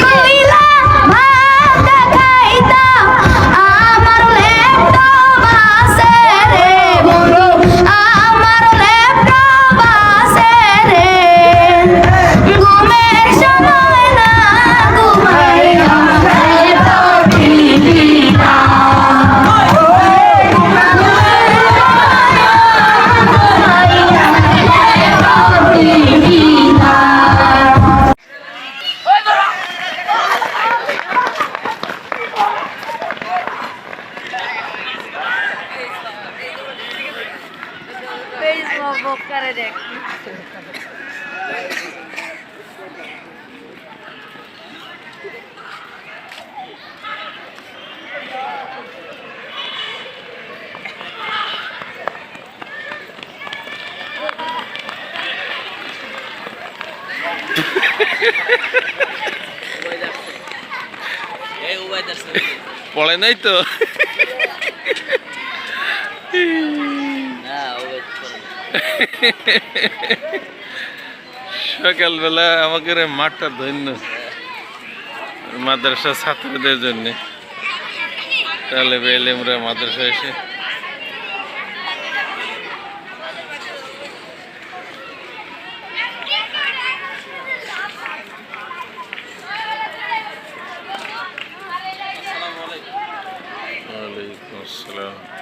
可以啦 করে দেখ। পড়ে নাই তো। সকালবেলা আমাকে মাঠটা ধন্য। মাদ্রাসা ছাত্রদের জন্য। তাহলে বেলেমরা মাদ্রাসা এসে। আসসালাম।